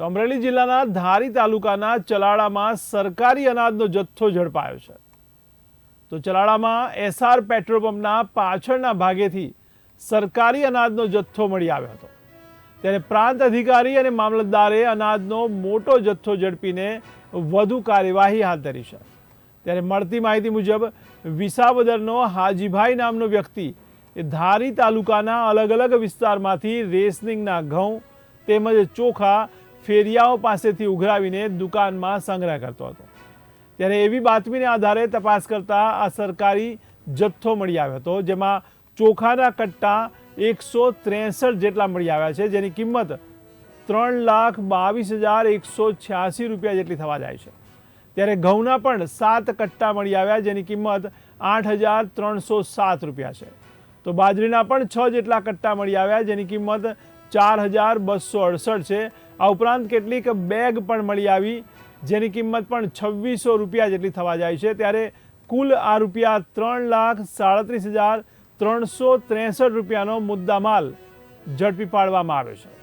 તો અમરેલી જિલ્લાના ધારી તાલુકાના ચલાળામાં સરકારી અનાજનો જથ્થો ઝડપાયો છે. તો ચલાળામાં એસઆર પેટ્રોલ પંપના પાછળના ભાગેથી સરકારી અનાજનો જથ્થો મળી આવ્યો હતો. ત્યારે પ્રાંત અધિકારી અને મામલતદારે અનાજનો મોટો જથ્થો ઝડપીને વધુ કાર્યવાહી હાથ ધરી છે. ત્યારે મળતી માહિતી મુજબ, વિસાવદરનો હાજીભાઈ નામનો વ્યક્તિ એ ધારી તાલુકાના અલગ અલગ વિસ્તારમાંથી રેસનિંગના ઘઉં તેમજ ચોખા ફેરિયાઓ પાસેથી ઉઘરાવીને દુકાનમાં સંગ્રહ કરતો હતો. ત્યારે એવી બાતમીને આધારે તપાસ કરતા આ સરકારી જથ્થો મળી આવ્યો હતો, જેમાં ચોખાના કટ્ટા એકસો ત્રેસઠ જેટલા મળી આવ્યા છે, જેની કિંમત ત્રણ લાખ બાવીસ હજાર એકસો છ્યાસી રૂપિયા જેટલી થવા જાય છે. ત્યારે ઘઉંના પણ સાત કટ્ટા મળી આવ્યા, જેની કિંમત આઠ હજાર ત્રણસો સાત રૂપિયા છે. તો બાજરીના પણ છ જેટલા કટ્ટા મળી આવ્યા, જેની કિંમત ચાર હજાર બસો અડસઠ છે. આ ઉપરાંત કેટલીક બેગ પણ મળી આવી, જેની કિંમત પણ છવ્વીસો રૂપિયા જેટલી થવા જાય છે. ત્યારે કુલ આ રૂપિયા ત્રણ લાખ સાડત્રીસ હજાર ત્રણસો ત્રેસઠ રૂપિયાનો મુદ્દામાલ ઝડપી પાડવામાં આવ્યો છે.